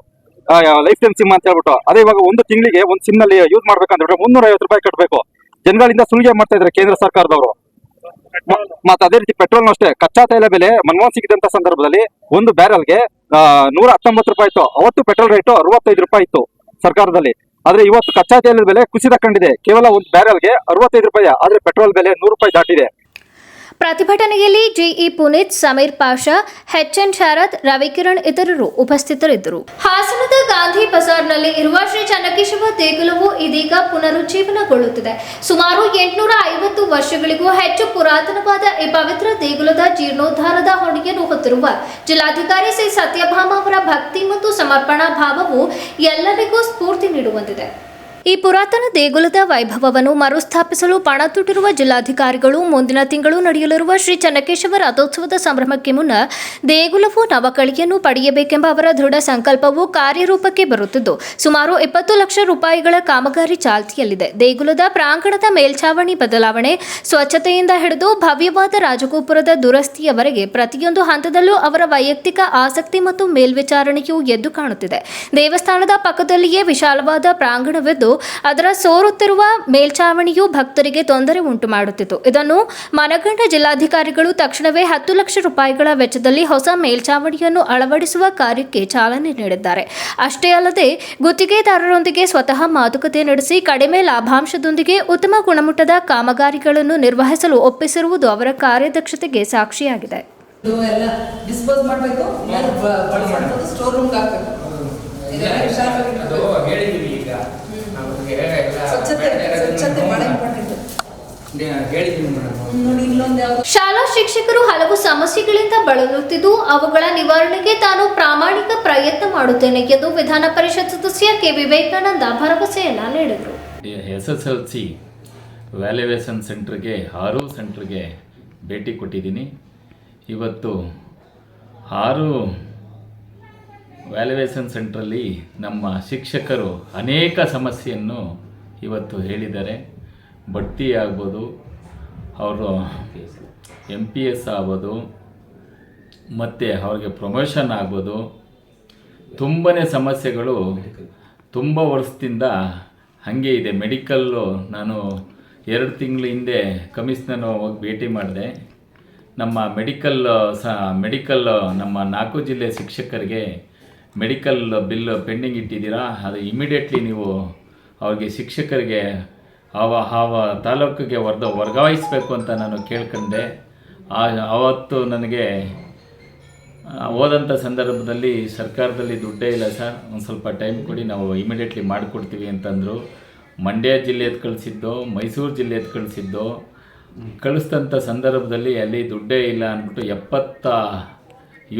ಲೈಫ್ ಟೈಮ್ ಸಿಮ್ ಅಂತ ಹೇಳ್ಬಿಟ್ಟು. ಅದೇ ಇವಾಗ ಒಂದು ತಿಂಗಳಿಗೆ ಒಂದು ಸಿಮ್ನಲ್ಲಿ ಯೂಸ್ ಮಾಡ್ಬೇಕಂದ್ರೆ ಮುನ್ನೂರ ಐವತ್ತು ರೂಪಾಯಿ ಕಟ್ಟಬೇಕು ಜನಗಳಿಂದ ಸುಲಿಗೆ ಮಾಡ್ತಾ ಇದ್ದಾರೆ ಕೇಂದ್ರ ಸರ್ಕಾರದವರು. ಮತ್ತೆ ಅದೇ ರೀತಿ ಪೆಟ್ರೋಲ್ ಅಷ್ಟೇ. ಕಚ್ಚಾ ತೈಲ ಬೆಲೆ ಮನ್ಮೋಹನ್ ಸಿಕ್ಕಿದಂತ ಸಂದರ್ಭದಲ್ಲಿ ಒಂದು ಬ್ಯಾರಲ್ಗೆ ನೂರ ಹತ್ತೊಂಬತ್ತು ರೂಪಾಯಿ ಇತ್ತು. ಅವತ್ತು ಪೆಟ್ರೋಲ್ ರೇಟು ಅರವತ್ತೈದು ರೂಪಾಯಿ ಇತ್ತು ಸರ್ಕಾರದಲ್ಲಿ. ಆದ್ರೆ ಇವತ್ತು ಕಚ್ಚಾ ತೈಲದ ಬೆಲೆ ಕುಸಿದ ಕಂಡಿದೆ. ಕೇವಲ ಒಂದು ಬ್ಯಾರಲ್ಗೆ ಅರವತ್ತೈದು ರೂಪಾಯಿ, ಆದ್ರೆ ಪೆಟ್ರೋಲ್ ಬೆಲೆ ನೂರು ರೂಪಾಯಿ ದಾಟಿದೆ. ಪ್ರತಿಭಟನೆಯಲ್ಲಿ ಜಿಇ ಪುನೀತ್, ಸಮೀರ್ ಪಾಷಾ ಎನ್ ಶಾರದ್, ರವಿಕಿರಣ್ ಇತರರು ಉಪಸ್ಥಿತರಿದ್ದರು. ಹಾಸನದ ಗಾಂಧಿ ಬಜಾರ್ನಲ್ಲಿ ಇರುವ ಶ್ರೀ ಚನ್ನಕೇಶವ ದೇಗುಲವು ಇದೀಗ ಪುನರುಜ್ಜೀವನಗೊಳ್ಳುತ್ತಿದೆ. ಸುಮಾರು ಎಂಟುನೂರ ಐವತ್ತು ವರ್ಷಗಳಿಗೂ ಹೆಚ್ಚು ಪುರಾತನವಾದ ಈ ಪವಿತ್ರ ದೇಗುಲದ ಜೀರ್ಣೋದ್ಧಾರದ ಹೊಣೆಯನ್ನು ಹೊತ್ತಿರುವ ಜಿಲ್ಲಾಧಿಕಾರಿ ಶ್ರೀ ಸತ್ಯಭಾಮ ಅವರ ಭಕ್ತಿ ಮತ್ತು ಸಮರ್ಪಣಾ ಭಾವವು ಎಲ್ಲರಿಗೂ ಸ್ಫೂರ್ತಿ ನೀಡುವಂತಿದೆ. ಈ ಪುರಾತನ ದೇಗುಲದ ವೈಭವವನ್ನು ಮರುಸ್ಥಾಪಿಸಲು ಪಣ ತೊಟ್ಟಿರುವ ಜಿಲ್ಲಾಧಿಕಾರಿಗಳು ಮುಂದಿನ ತಿಂಗಳು ನಡೆಯಲಿರುವ ಶ್ರೀ ಚನ್ನಕೇಶವ ರಥೋತ್ಸವದ ಸಂಭ್ರಮಕ್ಕೆ ಮುನ್ನ ದೇಗುಲವು ನವಕಳಿಯನ್ನು ಪಡೆಯಬೇಕೆಂಬ ಅವರ ದೃಢ ಸಂಕಲ್ಪವು ಕಾರ್ಯರೂಪಕ್ಕೆ ಬರುತ್ತಿದ್ದು, ಸುಮಾರು ಇಪ್ಪತ್ತು ಲಕ್ಷ ರೂಪಾಯಿಗಳ ಕಾಮಗಾರಿ ಚಾಲ್ತಿಯಲ್ಲಿದೆ. ದೇಗುಲದ ಪ್ರಾಂಗಣದ ಮೇಲ್ಛಾವಣಿ ಬದಲಾವಣೆ, ಸ್ವಚ್ಛತೆಯಿಂದ ಹಿಡಿದು ಭವ್ಯವಾದ ರಾಜಗೋಪುರದ ದುರಸ್ತಿಯವರೆಗೆ ಪ್ರತಿಯೊಂದು ಹಂತದಲ್ಲೂ ಅವರ ವೈಯಕ್ತಿಕ ಆಸಕ್ತಿ ಮತ್ತು ಮೇಲ್ವಿಚಾರಣೆಯು ಎದ್ದು ಕಾಣುತ್ತಿದೆ. ದೇವಸ್ಥಾನದ ಪಕ್ಕದಲ್ಲಿಯೇ ವಿಶಾಲವಾದ ಪ್ರಾಂಗಣವಿದ್ದು ಅದರ ಸೋರುತ್ತಿರುವ ಮೇಲ್ಛಾವಣಿಯು ಭಕ್ತರಿಗೆ ತೊಂದರೆ ಉಂಟು ಮಾಡುತ್ತಿತ್ತು. ಇದನ್ನು ಮನಗಂಡ ಜಿಲ್ಲಾಧಿಕಾರಿಗಳು ತಕ್ಷಣವೇ ಹತ್ತು ಲಕ್ಷ ರೂಪಾಯಿಗಳ ವೆಚ್ಚದಲ್ಲಿ ಹೊಸ ಮೇಲ್ಛಾವಣಿಯನ್ನು ಅಳವಡಿಸುವ ಕಾರ್ಯಕ್ಕೆ ಚಾಲನೆ ನೀಡಿದ್ದಾರೆ. ಅಷ್ಟೇ ಅಲ್ಲದೆ ಗುತ್ತಿಗೆದಾರರೊಂದಿಗೆ ಸ್ವತಃ ಮಾತುಕತೆ ನಡೆಸಿ ಕಡಿಮೆ ಲಾಭಾಂಶದೊಂದಿಗೆ ಉತ್ತಮ ಗುಣಮಟ್ಟದ ಕಾಮಗಾರಿಗಳನ್ನು ನಿರ್ವಹಿಸಲು ಒಪ್ಪಿಸಿರುವುದು ಅವರ ಕಾರ್ಯದಕ್ಷತೆಗೆ ಸಾಕ್ಷಿಯಾಗಿದೆ. ಸ್ಟೋರ್ ಎಲ್ಲ ಸ್ವಚ್ಛತೆ ಸ್ವಚ್ಛತೆ ಇಂಪಾರ್ಟೆಂಟ್ ಮೇಡಮ್. ನೋಡಿ ಇಲ್ಲೊಂದು ಯಾವ್ದು ಶಾಲಾ ಶಿಕ್ಷಕರು ಹಲವು ಸಮಸ್ಯೆಗಳಿಂದ ಬಳಲುತ್ತಿದ್ದು ಅವುಗಳ ನಿವಾರಣೆಗೆ ತಾನು ಪ್ರಾಮಾಣಿಕ ಪ್ರಯತ್ನ ಮಾಡುತ್ತೇನೆ ಎಂದು ವಿಧಾನ ಪರಿಷತ್ ಸದಸ್ಯ ಕೆ. ವಿವೇಕಾನಂದ ಭರವಸೆಯನ್ನ ನೀಡಿದರು. S S L C valuation ಸೆಂಟ್ರಿಗೆ ಆರು ಸೆಂಟ್ರಿಗೆ ಭೇಟಿ ಕೊಟ್ಟಿದ್ದೀನಿ. ಇವತ್ತು ಆರು ವ್ಯಾಲ್ಯುವೇಷನ್ ಸೆಂಟ್ರಲ್ಲಿ ನಮ್ಮ ಶಿಕ್ಷಕರು ಅನೇಕ ಸಮಸ್ಯೆಯನ್ನು ಇವತ್ತು ಹೇಳಿದ್ದಾರೆ. ಬಡ್ತಿ ಆಗ್ಬೋದು, ಅವರು ಎಂ ಪಿ ಎಸ್ ಆಗ್ಬೋದು, ಮತ್ತು ಅವ್ರಿಗೆ ಪ್ರಮೋಷನ್ ಆಗ್ಬೋದು. ತುಂಬಾ ಸಮಸ್ಯೆಗಳು ತುಂಬ ವರ್ಷದಿಂದ ಹಾಗೆ ಇದೆ. ಮೆಡಿಕಲ್ಲು ನಾನು ಎರಡು ತಿಂಗಳ ಹಿಂದೆ ಕಮಿಷನರ್ ಹೋಗಿ ಭೇಟಿ ಮಾಡಿದೆ. ನಮ್ಮ ಮೆಡಿಕಲ್ ಸ ಮೆಡಿಕಲ್ ನಮ್ಮ ನಾಲ್ಕು ಜಿಲ್ಲೆ ಶಿಕ್ಷಕರಿಗೆ ಮೆಡಿಕಲ್ ಬಿಲ್ ಪೆಂಡಿಂಗ್ ಇಟ್ಟಿದ್ದೀರಾ? ಅದು ಇಮಿಡಿಯೇಟ್ಲಿ ನೀವು ಅವ್ರಿಗೆ ಶಿಕ್ಷಕರಿಗೆ ಆವ ಆವ ತಾಲೂಕಿಗೆ ವರ್ದ ವರ್ಗಾಯಿಸಬೇಕು ಅಂತ ನಾನು ಕೇಳ್ಕೊಂಡೆ. ಆ ಆವತ್ತು ನನಗೆ ಹೋದಂಥ ಸಂದರ್ಭದಲ್ಲಿ ಸರ್ಕಾರದಲ್ಲಿ ದುಡ್ಡೇ ಇಲ್ಲ ಸರ್. ಒಂದು ಸ್ವಲ್ಪ ಟೈಮ್ ಕೊಡಿ, ನಾವು ಇಮಿಡಿಯೇಟ್ಲಿ ಮಾಡಿಕೊಡ್ತೀವಿ ಅಂತಂದರು. ಮಂಡ್ಯ ಜಿಲ್ಲೆ ಜಿಲ್ಲೆದು ಕಳಿಸಿದ್ದು, ಮೈಸೂರು ಜಿಲ್ಲೆದು ಕಳಿಸಿದ್ದು. ಕಳಿಸಿದಂಥ ಸಂದರ್ಭದಲ್ಲಿ ಅಲ್ಲಿ ದುಡ್ಡೇ ಇಲ್ಲ ಅಂದ್ಬಿಟ್ಟು ಎಪ್ಪತ್ತ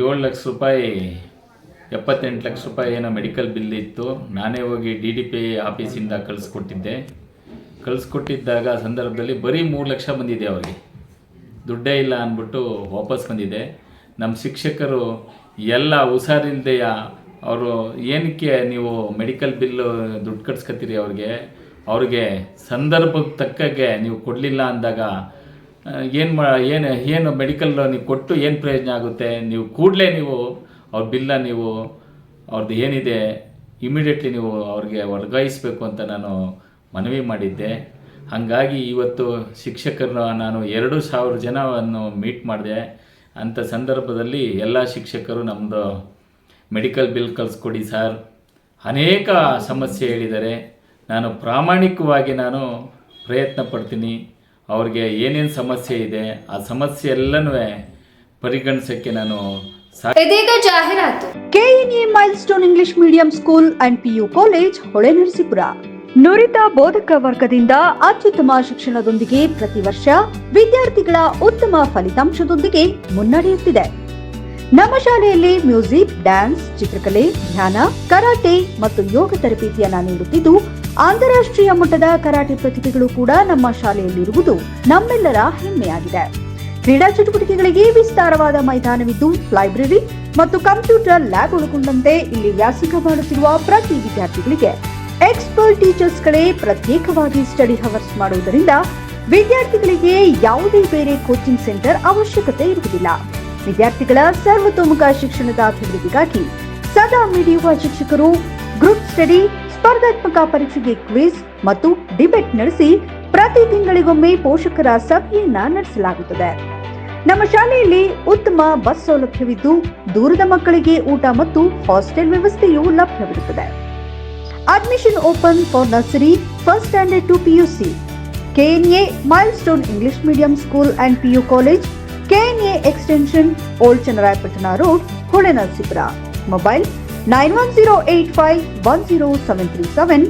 ಏಳು ಲಕ್ಷ ರೂಪಾಯಿ ಎಪ್ಪತ್ತೆಂಟು ಲಕ್ಷ ರೂಪಾಯಿ ಏನೋ ಮೆಡಿಕಲ್ ಬಿಲ್ ಇತ್ತು. ನಾನೇ ಹೋಗಿ ಡಿ ಡಿ ಪಿ ಆಫೀಸಿಂದ ಕಳಿಸ್ಕೊಟ್ಟಿದ್ದೆ. ಕಳಿಸ್ಕೊಟ್ಟಿದ್ದಾಗ ಸಂದರ್ಭದಲ್ಲಿ ಬರೀ ಮೂರು ಲಕ್ಷ ಬಂದಿದೆ ಅವರಿಗೆ. ದುಡ್ಡೇ ಇಲ್ಲ ಅಂದ್ಬಿಟ್ಟು ವಾಪಸ್ ಬಂದಿದೆ. ನಮ್ಮ ಶಿಕ್ಷಕರು ಎಲ್ಲ ಹುಷಾರಿಲ್ದೆಯ ಅವರು ಏನಕ್ಕೆ ನೀವು ಮೆಡಿಕಲ್ ಬಿಲ್ಲು ದುಡ್ಡು ಕಟ್ಸ್ಕೊತೀರಿ ಅವ್ರಿಗೆ? ಅವ್ರಿಗೆ ಸಂದರ್ಭಕ್ಕೆ ತಕ್ಕಾಗೆ ನೀವು ಕೊಡಲಿಲ್ಲ ಅಂದಾಗ ಏನು ಮಾ, ಏನು ಏನು ಮೆಡಿಕಲ್ ನೀವು ಕೊಟ್ಟು ಏನು ಪ್ರಯೋಜನ ಆಗುತ್ತೆ? ನೀವು ಕೂಡಲೇ ನೀವು ಅವ್ರ ಬಿಲ್ಲ ನೀವು ಅವ್ರದ್ದು ಏನಿದೆ ಇಮಿಡಿಯೇಟ್ಲಿ ನೀವು ಅವ್ರಿಗೆ ವರ್ಗಾಯಿಸಬೇಕು ಅಂತ ನಾನು ಮನವಿ ಮಾಡಿದ್ದೆ. ಹಾಗಾಗಿ ಇವತ್ತು ಶಿಕ್ಷಕರನ್ನ ನಾನು ಎರಡು ಸಾವಿರ ಜನವನ್ನು ಮೀಟ್ ಮಾಡಿದೆ. ಅಂಥ ಸಂದರ್ಭದಲ್ಲಿ ಎಲ್ಲ ಶಿಕ್ಷಕರು ನಮ್ಮದು ಮೆಡಿಕಲ್ ಬಿಲ್ ಕಳಿಸ್ಕೊಡಿ ಸರ್. ಅನೇಕ ಸಮಸ್ಯೆ ಹೇಳಿದ್ದಾರೆ. ನಾನು ಪ್ರಾಮಾಣಿಕವಾಗಿ ನಾನು ಪ್ರಯತ್ನ ಪಡ್ತೀನಿ. ಅವ್ರಿಗೆ ಏನೇನು ಸಮಸ್ಯೆ ಇದೆ, ಆ ಸಮಸ್ಯೆ ಎಲ್ಲನೂ ಪರಿಗಣಿಸೋಕ್ಕೆ ನಾನು ಇದೀಗ ಜಾಹೀರಾತು. Milestone English medium school and PU college Holenarasipura ನುರಿತ ಬೋಧಕ ವರ್ಗದಿಂದ ಅತ್ಯುತ್ತಮ ಶಿಕ್ಷಣದೊಂದಿಗೆ ಪ್ರತಿ ವರ್ಷ ವಿದ್ಯಾರ್ಥಿಗಳ ಉತ್ತಮ ಫಲಿತಾಂಶದೊಂದಿಗೆ ಮುನ್ನಡೆಯುತ್ತಿದೆ. ನಮ್ಮ ಶಾಲೆಯಲ್ಲಿ ಮ್ಯೂಸಿಕ್ ಡ್ಯಾನ್ಸ್ ಚಿತ್ರಕಲೆ ಧ್ಯಾನ ಕರಾಟೆ ಮತ್ತು ಯೋಗ ತರಬೇತಿಯನ್ನ ನೀಡುತ್ತಿದ್ದು ಅಂತಾರಾಷ್ಟ್ರೀಯ ಮಟ್ಟದ ಕರಾಟೆ ಪ್ರತಿಭೆಗಳು ಕೂಡ ನಮ್ಮ ಶಾಲೆಯಲ್ಲಿರುವುದು ನಮ್ಮೆಲ್ಲರ ಹೆಮ್ಮೆಯಾಗಿದೆ. ಕ್ರೀಡಾ ಚಟುವಟಿಕೆಗಳಿಗೆ ವಿಸ್ತಾರವಾದ ಮೈದಾನವಿದ್ದು, ಲೈಬ್ರರಿ ಮತ್ತು ಕಂಪ್ಯೂಟರ್ ಲ್ಯಾಬ್ ಒಳಗೊಂಡಂತೆ ಇಲ್ಲಿ ವ್ಯಾಸಂಗ ಮಾಡುತ್ತಿರುವ ಪ್ರತಿ ವಿದ್ಯಾರ್ಥಿಗಳಿಗೆ ಎಕ್ಸ್ಪರ್ಟ್ ಟೀಚರ್ಸ್ಗಳೇ ಪ್ರತ್ಯೇಕವಾಗಿ ಸ್ಟಡಿ ಹವರ್ಸ್ ಮಾಡುವುದರಿಂದ ವಿದ್ಯಾರ್ಥಿಗಳಿಗೆ ಯಾವುದೇ ಬೇರೆ ಕೋಚಿಂಗ್ ಸೆಂಟರ್ ಅವಶ್ಯಕತೆ ಇರುವುದಿಲ್ಲ. ವಿದ್ಯಾರ್ಥಿಗಳ ಸರ್ವತೋಮುಖ ಶಿಕ್ಷಣದ ಅಭಿವೃದ್ಧಿಗಾಗಿ ಸದಾ ಮಿಡಿಯುವ ಶಿಕ್ಷಕರು ಗ್ರೂಪ್ ಸ್ಟಡಿ, ಸ್ಪರ್ಧಾತ್ಮಕ ಪರೀಕ್ಷೆಗೆ ಕ್ವಿಜ್ ಮತ್ತು ಡಿಬೇಟ್ ನಡೆಸಿ ಪ್ರತಿ ತಿಂಗಳಿಗೊಮ್ಮೆ ಪೋಷಕರ ಸಭೆಯನ್ನ ನಡೆಸಲಾಗುತ್ತದೆ. ನಮ್ಮ ಶಾಲೆಯಲ್ಲಿ ಉತ್ತಮ ಬಸ್ ಸೌಲಭ್ಯವಿದ್ದು ದೂರದ ಮಕ್ಕಳಿಗೆ ಊಟ ಮತ್ತು ಹಾಸ್ಟೆಲ್ ವ್ಯವಸ್ಥೆಯೂ ಲಭ್ಯವಿರುತ್ತದೆ. Admission open for nursery first standard to PUC KNA Milestone English medium school and PU college KNA extension old Channarayapatna road Holenarasipura mobile nine one zero eight five one zero seven three seven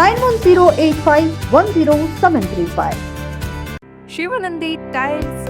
nine one zero eight five one zero seven three five Shivanandi tiles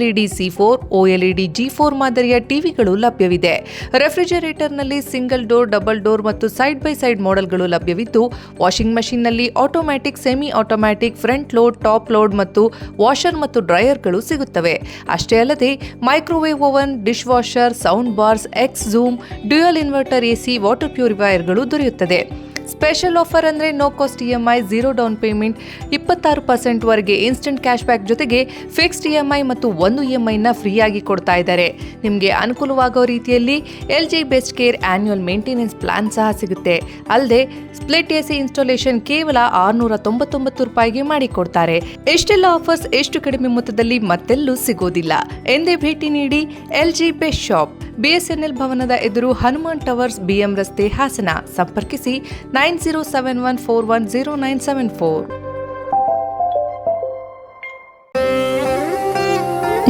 L E D C four O L E D G four ಮಾದರಿಯ ಟಿವಿಗಳು ಲಭ್ಯವಿದೆ. ರೆಫ್ರಿಜರೇಟರ್ನಲ್ಲಿ single door, double door ಮತ್ತು side by side ಮಾಡೆಲ್ಗಳು ಲಭ್ಯವಿದ್ದು, washing ಮಷಿನ್ನಲ್ಲಿ automatic semi automatic front load, top load ಮತ್ತು washer ಮತ್ತು ಡ್ರೈಯರ್ಗಳು ಸಿಗುತ್ತವೆ. ಅಷ್ಟೇ ಅಲ್ಲದೆ, microwave oven, dish washer, sound bars, X zoom, dual inverter AC water ಪ್ಯೂರಿಫೈಯರ್ಗಳು ದೊರೆಯುತ್ತದೆ. ಸ್ಪೆಷಲ್ ಆಫರ್ ಅಂದರೆ no cost E M I, zero down payment, ಇಪ್ಪತ್ತಾರು ಪರ್ಸೆಂಟ್ವರೆಗೆ ಇನ್ಸ್ಟೆಂಟ್ ಕ್ಯಾಶ್ ಬ್ಯಾಕ್ ಜೊತೆಗೆ ಫಿಕ್ಸ್ಡ್ ಇ ಎಂ ಐ ಮತ್ತು ಒಂದು ಇ ಎಂ ಫ್ರೀಯಾಗಿ ಕೊಡ್ತಾ ಇದ್ದಾರೆ. ನಿಮಗೆ ಅನುಕೂಲವಾಗೋ ರೀತಿಯಲ್ಲಿ L G best care annual maintenance plan ಸಹ ಸಿಗುತ್ತೆ. ಅಲ್ಲದೆ ಸ್ಪ್ಲಿಟ್ ಎಸಿ ಇನ್ಸ್ಟಾಲೇಷನ್ ಕೇವಲ ಆರುನೂರ ತೊಂಬತ್ತೊಂಬತ್ತು ರೂಪಾಯಿಗೆ ಮಾಡಿಕೊಡ್ತಾರೆ. ಎಷ್ಟೆಲ್ಲ ಆಫರ್ಸ್ ಎಷ್ಟು ಕಡಿಮೆ ಮೊತ್ತದಲ್ಲಿ ಮತ್ತೆಲ್ಲೂ ಸಿಗೋದಿಲ್ಲ. ಎಂದೇ ಭೇಟಿ ನೀಡಿ L G best shop BSNL ಭವನದ ಎದುರು ಹನುಮಾನ್ ಟವರ್ಸ್ ಬಿಎಂ ರಸ್ತೆ ಹಾಸನ. ಸಂಪರ್ಕಿಸಿ nine zero seven one four one zero nine seven four.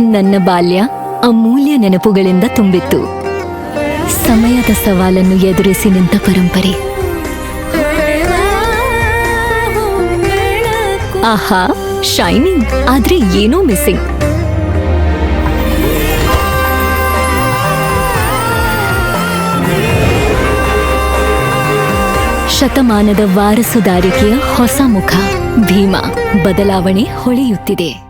ನನ್ನ ಬಾಲ್ಯ ಅಮೂಲ್ಯ ನೆನಪುಗಳಿಂದ ತುಂಬಿತ್ತು. ಸಮಯದ ಸವಾಲನ್ನು ಎದುರಿಸಿ ನಿಂತ ಪರಂಪರೆ. ಆಹಾ ಶೈನಿಂಗ್ ಆದ್ರೆ ಏನೋ ಮಿಸ್ಸಿಂಗ್. ಶತಮಾನದ ವಾರಸುದಾರಿಕೆಯ ಹೊಸ ಮುಖ ಭೀಮಾ, ಬದಲಾವಣೆ ಹೊಳೆಯುತ್ತಿದೆ.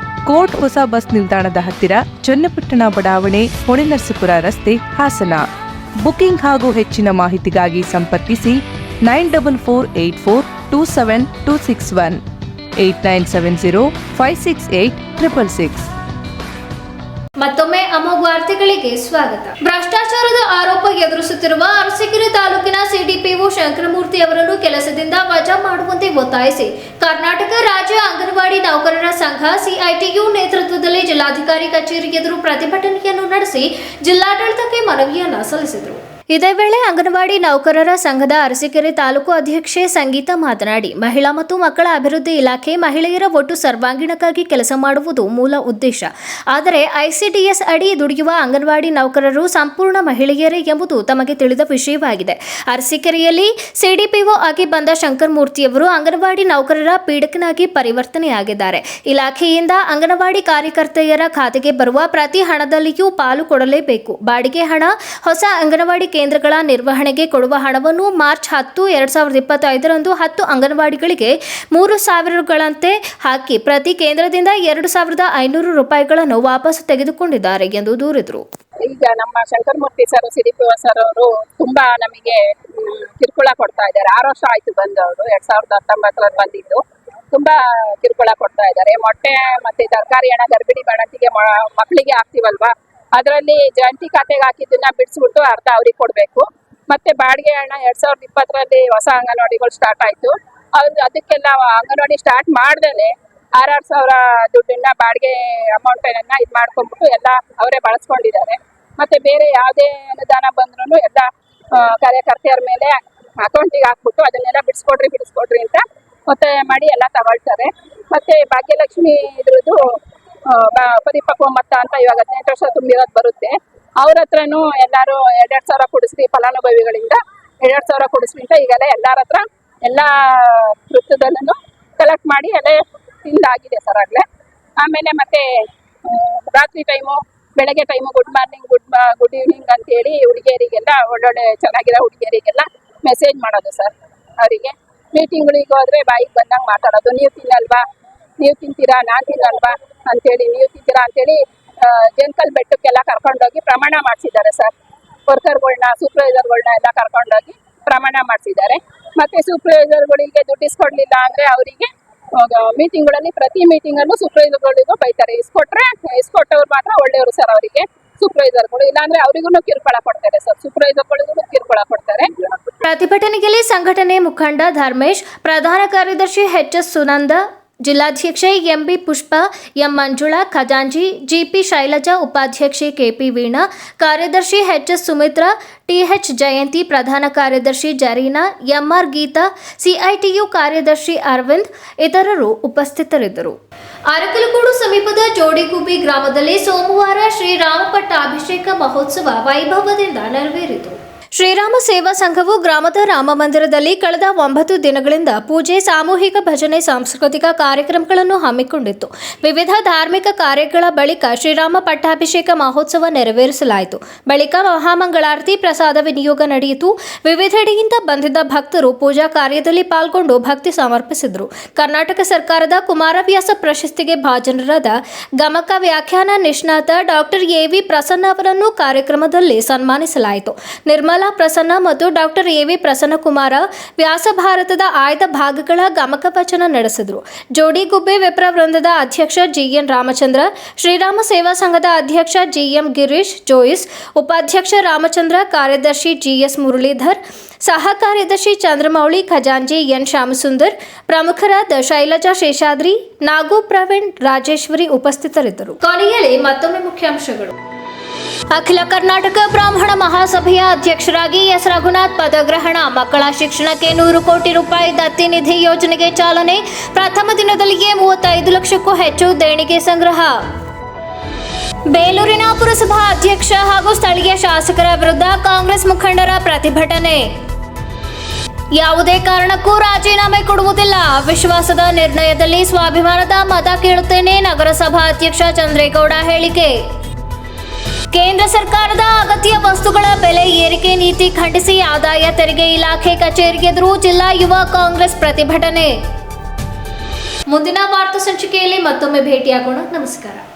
ಕೋರ್ಟ್ ಹೊಸ ಬಸ್ ನಿಲ್ದಾಣದ ಹತ್ತಿರ ಚನ್ನಪಟ್ಟಣ ಬಡಾವಣೆ, ಹೊಳೆನರಸೀಪುರ ರಸ್ತೆ, ಹಾಸನ. ಬುಕಿಂಗ್ ಹಾಗೂ ಹೆಚ್ಚಿನ ಮಾಹಿತಿಗಾಗಿ ಸಂಪರ್ಕಿಸಿ nine double four eight four two seven two six one, eight nine seven zero five six eight triple six. ಮತ್ತೊಮ್ಮೆ ಅಮೋಘ ವಾರ್ತೆಗಳಿಗೆ ಸ್ವಾಗತ. ಭ್ರಷ್ಟಾಚಾರದ ಆರೋಪ ಎದುರಿಸುತ್ತಿರುವ ಅರಸೀಕೆರೆ ತಾಲೂಕಿನ ಸಿಡಿಪಿಒ ಶಂಕರಮೂರ್ತಿ ಅವರನ್ನು ಕೆಲಸದಿಂದ ವಜಾ ಮಾಡುವಂತೆ ಒತ್ತಾಯಿಸಿ ಕರ್ನಾಟಕ ರಾಜ್ಯ ಅಂಗನವಾಡಿ ನೌಕರರ ಸಂಘ ಸಿಐಟಿಯು ನೇತೃತ್ವದಲ್ಲಿ ಜಿಲ್ಲಾಧಿಕಾರಿ ಕಚೇರಿ ಎದುರು ಪ್ರತಿಭಟನೆಯನ್ನು ನಡೆಸಿ ಜಿಲ್ಲಾಡಳಿತಕ್ಕೆ ಮನವಿಯನ್ನ ಸಲ್ಲಿಸಿದರು. ಇದೇ ವೇಳೆ ಅಂಗನವಾಡಿ ನೌಕರರ ಸಂಘದ ಅರಸೀಕೆರೆ ತಾಲೂಕು ಅಧ್ಯಕ್ಷೆ ಸಂಗೀತ ಮಾತನಾಡಿ, ಮಹಿಳಾ ಮತ್ತು ಮಕ್ಕಳ ಅಭಿವೃದ್ಧಿ ಇಲಾಖೆ ಮಹಿಳೆಯರ ಒಟ್ಟು ಸರ್ವಾಂಗೀಣಕ್ಕಾಗಿ ಕೆಲಸ ಮಾಡುವುದು ಮೂಲ ಉದ್ದೇಶ. ಆದರೆ ಐಸಿಡಿಎಸ್ ಅಡಿ ದುಡಿಯುವ ಅಂಗನವಾಡಿ ನೌಕರರು ಸಂಪೂರ್ಣ ಮಹಿಳೆಯರೇ ಎಂಬುದು ತಮಗೆ ತಿಳಿದ ವಿಷಯವಾಗಿದೆ. ಅರಸೀಕೆರೆಯಲ್ಲಿ ಸಿಡಿಪಿಒ ಆಗಿ ಬಂದ ಶಂಕರಮೂರ್ತಿಯವರು ಅಂಗನವಾಡಿ ನೌಕರರ ಪೀಡಕನಾಗಿ ಪರಿವರ್ತನೆಯಾಗಿದ್ದಾರೆ. ಇಲಾಖೆಯಿಂದ ಅಂಗನವಾಡಿ ಕಾರ್ಯಕರ್ತೆಯರ ಖಾತೆಗೆ ಬರುವ ಪ್ರತಿ ಹಣದಲ್ಲಿಯೂ ಪಾಲು ಕೊಡಲೇಬೇಕು. ಬಾಡಿಗೆ ಹಣ, ಹೊಸ ಅಂಗನವಾಡಿ ಕೇಂದ್ರಗಳ ನಿರ್ವಹಣೆಗೆ ಕೊಡುವ ಹಣವನ್ನು ಮಾರ್ಚ್ ಹತ್ತು, ಎರಡ್ ಸಾವಿರದ ಇಪ್ಪತ್ತೈದರಂದು ಹತ್ತು ಅಂಗನವಾಡಿಗಳಿಗೆ ಮೂರು ಸಾವಿರಗಳಂತೆ ಹಾಕಿ ಪ್ರತಿ ಕೇಂದ್ರದಿಂದ ಎರಡು ಸಾವಿರದ ಐನೂರು ರೂಪಾಯಿಗಳನ್ನು ವಾಪಸ್ ತೆಗೆದುಕೊಂಡಿದ್ದಾರೆ ಎಂದು ದೂರಿದರು. ಈಗ ನಮ್ಮ ಶಂಕರಮೂರ್ತಿ ಸರ್ ಸಿರಿಪುವ ಸರ್ ಅವರು ತುಂಬಾ ನಮಗೆ ಕಿರುಕುಳ ಕೊಡ್ತಾ ಇದ್ದಾರೆ. ಆರು ವರ್ಷ ಆಯ್ತು ಬಂದವರು, ಎರಡ್ ಸಾವಿರದ ಹತ್ತೊಂಬತ್ತರಲ್ಲಿ ಬಂದಿದ್ದು. ತುಂಬಾ ಕಿರುಕುಳ ಕೊಡ್ತಾ ಇದ್ದಾರೆ. ಮೊಟ್ಟೆ ಮತ್ತೆ ತರಕಾರಿ, ಹಣ ಗರ್ಭಿಣಿ ಬಾಣಂತಿಗೆ ಮಕ್ಕಳಿಗೆ ಹಾಕ್ತಿವಲ್ವಾ? ಅದರಲ್ಲಿ ಜಂಟಿ ಖಾತೆಗೆ ಹಾಕಿದ್ದನ್ನ ಬಿಡಿಸ್ಬಿಟ್ಟು ಅರ್ಧ ಅವ್ರಿಗೆ ಕೊಡಬೇಕು. ಮತ್ತೆ ಬಾಡಿಗೆ ಹಣ ಎರಡ್ ಸಾವಿರದ ಇಪ್ಪತ್ತರಲ್ಲಿ ಹೊಸ ಅಂಗನವಾಡಿಗಳು ಸ್ಟಾರ್ಟ್ ಆಯ್ತು. ಅವ್ರು ಅದಕ್ಕೆಲ್ಲ ಅಂಗನವಾಡಿ ಸ್ಟಾರ್ಟ್ ಮಾಡ್ದೇನೆ ಆರಾರು ಸಾವಿರ ದುಡ್ಡನ್ನ ಬಾಡಿಗೆ ಅಮೌಂಟ್ ಇದು ಮಾಡ್ಕೊಂಡ್ಬಿಟ್ಟು ಎಲ್ಲ ಅವರೇ ಬಳಸ್ಕೊಂಡಿದ್ದಾರೆ. ಮತ್ತೆ ಬೇರೆ ಯಾವುದೇ ಅನುದಾನ ಬಂದ್ರು ಎಲ್ಲ ಕಾರ್ಯಕರ್ತೆಯರ ಮೇಲೆ ಅಕೌಂಟಿಗೆ ಹಾಕ್ಬಿಟ್ಟು ಅದನ್ನೆಲ್ಲ ಬಿಡಿಸ್ಕೊಡ್ರಿ ಬಿಡಿಸ್ಕೊಡ್ರಿ ಅಂತ ಮತ್ತೆ ಮಾಡಿ ಎಲ್ಲ ತಗೊಳ್ತಾರೆ. ಮತ್ತೆ ಭಾಗ್ಯಲಕ್ಷ್ಮಿ ಇದ್ರದ್ದು ಪರಿಪಕ್ವ ಮೊತ್ತ ಅಂತ ಇವಾಗ ಹದಿನೆಂಟು ವರ್ಷ ತುಂಬಿರೋದು ಬರುತ್ತೆ. ಅವ್ರ ಹತ್ರನೂ ಎಲ್ಲಾರು ಎರಡೆರಡು ಸಾವಿರ ಕೊಡಿಸ್ರಿ ಫಲಾನುಭವಿಗಳಿಂದ, ಎರಡೆರಡು ಸಾವಿರ ಕೊಡಿಸ್ರಿ ಅಂತ ಈಗೆಲ್ಲ ಎಲ್ಲಾರ ಹತ್ರ ಎಲ್ಲ ವೃತ್ತದಲ್ಲೂ ಕಲೆಕ್ಟ್ ಮಾಡಿ ಎಲ್ಲ ತಿಂದಾಗಿದೆ ಸರ್ ಆಗಲೇ. ಆಮೇಲೆ ಮತ್ತೆ ರಾತ್ರಿ ಟೈಮು ಬೆಳಗ್ಗೆ time good morning good good evening ಅಂತೇಳಿ ಹುಡುಗಿಯರಿಗೆಲ್ಲ, ಒಳ್ಳೊಳ್ಳೆ ಚೆನ್ನಾಗಿರೋ ಹುಡುಗಿಯರಿಗೆಲ್ಲ ಮೆಸೇಜ್ ಮಾಡೋದು ಸರ್ ಅವರಿಗೆ. ಮೀಟಿಂಗ್ಗಳಿಗೆ ಹೋದ್ರೆ ಬಾಯಿಗೆ ಬಂದಂಗೆ ಮಾತಾಡೋದು. ನೀವು ತಿನ್ನಲ್ವಾ? ನೀವು ತಿಂತೀರಾ, ನಾನು ತಿನ್ನಲ್ವಾ ಅಂತೇಳಿ, ನೀವು ತಿಂತೀರಾ ಅಂತೇಳಿ ಜಂಕಲ್ ಬೆಟ್ಟಕ್ಕೆಲ್ಲ ಕರ್ಕೊಂಡೋಗಿ ಪ್ರಮಾಣ ಮಾಡಿಸಿದ್ದಾರೆ ಸರ್. ವರ್ಕರ್ಗಳನ್ನ ಸೂಪರ್ವೈಸರ್ಗಳನ್ನ ಎಲ್ಲ ಕರ್ಕೊಂಡೋಗಿ ಪ್ರಮಾಣ ಮಾಡಿಸಿದ್ದಾರೆ. ಮತ್ತೆ ಸೂಪರ್ವೈಸರ್ಗಳಿಗೆ ದುಡ್ಡು ಇಸ್ಕೊಡ್ಲಿಲ್ಲ ಅಂದ್ರೆ ಅವರಿಗೆ ಮೀಟಿಂಗ್ಗಳಲ್ಲಿ ಪ್ರತಿ ಮೀಟಿಂಗಲ್ಲೂ ಸೂಪರ್ವೈಸರ್ಗಳಿಗೂ ಬೈತಾರೆ. ಇಸ್ಕೊಟ್ರೆ, ಇಸ್ಕೊಟ್ಟವ್ರು ಮಾತ್ರ ಒಳ್ಳೆಯವರು ಸರ್ ಅವರಿಗೆ. ಸೂಪರ್ವೈಸರ್ಗಳು ಇಲ್ಲಾಂದ್ರೆ ಅವರಿಗೂ ಕಿರುಕುಳ ಕೊಡ್ತಾರೆ ಸರ್. ಸೂಪರ್ವೈಸರ್ಗಳಿಗೂ ಕಿರುಕುಳ ಕೊಡ್ತಾರೆ. ಪ್ರತಿಭಟನೆಯಲ್ಲಿ ಸಂಘಟನೆ ಮುಖಂಡ ಧರ್ಮೇಶ್, ಪ್ರಧಾನ ಕಾರ್ಯದರ್ಶಿ ಎಚ್ ಎಸ್ ಸುನಂದ ಜಿಲ್ಲಾಧ್ಯಕ್ಷೆ ಎಂಬಿ ಪುಷ್ಪ, ಎಂ ಮಂಜುಳಾ ಖಜಾಂಜಿ ಜಿಪಿ ಶೈಲಜಾ, ಉಪಾಧ್ಯಕ್ಷೆ ಕೆಪಿ ವೀಣಾ, ಕಾರ್ಯದರ್ಶಿ H S Sumitra TH Jayanthi, ಪ್ರಧಾನ ಕಾರ್ಯದರ್ಶಿ ಜರೀನಾ, ಎಂಆರ್ ಗೀತಾ, ಸಿಐಟಿಯು ಕಾರ್ಯದರ್ಶಿ ಅರವಿಂದ್ ಇತರರು ಉಪಸ್ಥಿತರಿದ್ದರು. ಅರಕಲಗೂಡು ಸಮೀಪದ ಜೋಡಿಗುಬಿ ಗ್ರಾಮದಲ್ಲಿ ಸೋಮವಾರ ಶ್ರೀರಾಮಪಟ್ಟ ಅಭಿಷೇಕ ಮಹೋತ್ಸವ ವೈಭವದಿಂದ ನೆರವೇರಿತು. ಶ್ರೀರಾಮ ಸೇವಾ ಸಂಘವು ಗ್ರಾಮದ ರಾಮ ಮಂದಿರದಲ್ಲಿ ಕಳೆದ ಒಂಬತ್ತು ದಿನಗಳಿಂದ ಪೂಜೆ, ಸಾಮೂಹಿಕ ಭಜನೆ, ಸಾಂಸ್ಕೃತಿಕ ಕಾರ್ಯಕ್ರಮಗಳನ್ನು ಹಮ್ಮಿಕೊಂಡಿತ್ತು. ವಿವಿಧ ಧಾರ್ಮಿಕ ಕಾರ್ಯಗಳ ಬಳಿಕ ಶ್ರೀರಾಮ ಪಟ್ಟಾಭಿಷೇಕ ಮಹೋತ್ಸವ ನೆರವೇರಿಸಲಾಯಿತು. ಬಳಿಕ ಮಹಾಮಂಗಳಾರತಿ ಪ್ರಸಾದ ವಿನಿಯೋಗ ನಡೆಯಿತು. ವಿವಿಧೆಡೆಯಿಂದ ಬಂದಿದ್ದ ಭಕ್ತರು ಪೂಜಾ ಕಾರ್ಯದಲ್ಲಿ ಪಾಲ್ಗೊಂಡು ಭಕ್ತಿ ಸಮರ್ಪಿಸಿದರು. ಕರ್ನಾಟಕ ಸರ್ಕಾರದ ಕುಮಾರವ್ಯಾಸ ಪ್ರಶಸ್ತಿಗೆ ಭಾಜನರಾದ ಗಮಕ ವ್ಯಾಖ್ಯಾನ ನಿಷ್ಣಾತ ಡಾಕ್ಟರ್ ಎ ವಿ ಪ್ರಸನ್ನ ಅವರನ್ನು ಕಾರ್ಯಕ್ರಮದಲ್ಲಿ ಸನ್ಮಾನಿಸಲಾಯಿತು. ನಿರ್ಮಲಾ ಪ್ರಸನ್ನ ಮತ್ತು doctor A V Prasannakumara Vyasa ಭಾರತದ ಆಯ್ದ ಭಾಗಗಳ ಗಮಕ ವಚನ ನಡೆಸಿದರು. ಜೋಡಿಗುಬ್ಬೆ ವಿಪ್ರ ವೃಂದದ ಅಧ್ಯಕ್ಷ ಜಿಎನ್ ರಾಮಚಂದ್ರ, ಶ್ರೀರಾಮ ಸೇವಾ ಸಂಘದ ಅಧ್ಯಕ್ಷ ಜಿಎಂ ಗಿರೀಶ್ ಜೋಯಿಸ್, ಉಪಾಧ್ಯಕ್ಷ ರಾಮಚಂದ್ರ, ಕಾರ್ಯದರ್ಶಿ ಜಿಎಸ್ ಮುರಳೀಧರ್, ಸಹ ಕಾರ್ಯದರ್ಶಿ ಚಂದ್ರಮೌಳಿ, ಖಜಾಂಜಿ ಎನ್ ಶ್ಯಾಮಸುಂದರ್ ಪ್ರಮುಖರಾದ ಶೈಲಜಾ ಶೇಷಾದ್ರಿ, ನಾಗು ಪ್ರವೀಣ್ ರಾಜೇಶ್ವರಿ ಉಪಸ್ಥಿತರಿದ್ದರು. ಕೊನೆಯಲ್ಲಿ ಮತ್ತೊಮ್ಮೆ ಮುಖ್ಯಾಂಶಗಳು. ಅಖಿಲ ಕರ್ನಾಟಕ ಬ್ರಾಹ್ಮಣ ಮಹಾಸಭೆಯ ಅಧ್ಯಕ್ಷರಾಗಿ ಎಸ್. ರಘುನಾಥ್ ಪದಗ್ರಹಣ, ಮಕ್ಕಳ ಶಿಕ್ಷಣಕ್ಕೆ ನೂರು ಕೋಟಿ ರೂಪಾಯಿ ದತ್ತಿ ನಿಧಿ ಯೋಜನೆಗೆ ಚಾಲನೆ, ಪ್ರಥಮ ದಿನದಲ್ಲಿಯೇ ಮೂವತ್ತೈದು ಲಕ್ಷಕ್ಕೂ ಹೆಚ್ಚು ದೇಣಿಗೆ ಸಂಗ್ರಹ. ಬೇಲೂರಿನ ಪುರಸಭಾ ಅಧ್ಯಕ್ಷ ಹಾಗೂ ಸ್ಥಳೀಯ ಶಾಸಕರ ವಿರುದ್ಧ ಕಾಂಗ್ರೆಸ್ ಮುಖಂಡರ ಪ್ರತಿಭಟನೆ. ಯಾವುದೇ ಕಾರಣಕ್ಕೂ ರಾಜೀನಾಮೆ ಕೊಡುವುದಿಲ್ಲ. ವಿಶ್ವಾಸದ ನಿರ್ಣಯದಲ್ಲಿ ಸ್ವಾಭಿಮಾನದ ಮತ ಕೇಳುತ್ತೇನೆ ನಗರಸಭಾ ಅಧ್ಯಕ್ಷ ಚಂದ್ರೇಗೌಡ ಹೇಳಿಕೆ. ಕೇಂದ್ರ ಸರ್ಕಾರದ ಅಗತ್ಯ ವಸ್ತುಗಳ ಬೆಲೆ ಏರಿಕೆ ನೀತಿ ಖಂಡಿಸಿ ಆದಾಯ ತೆರಿಗೆ ಇಲಾಖೆ ಕಚೇರಿ ಎದುರು ಜಿಲ್ಲಾ ಯುವ ಕಾಂಗ್ರೆಸ್ ಪ್ರತಿಭಟನೆ. ಮುಂದಿನ ವಾರ್ತಾ ಸಂಚಿಕೆಯಲ್ಲಿ ಮತ್ತೊಮ್ಮೆ ಭೇಟಿಯಾಗೋಣ. ನಮಸ್ಕಾರ.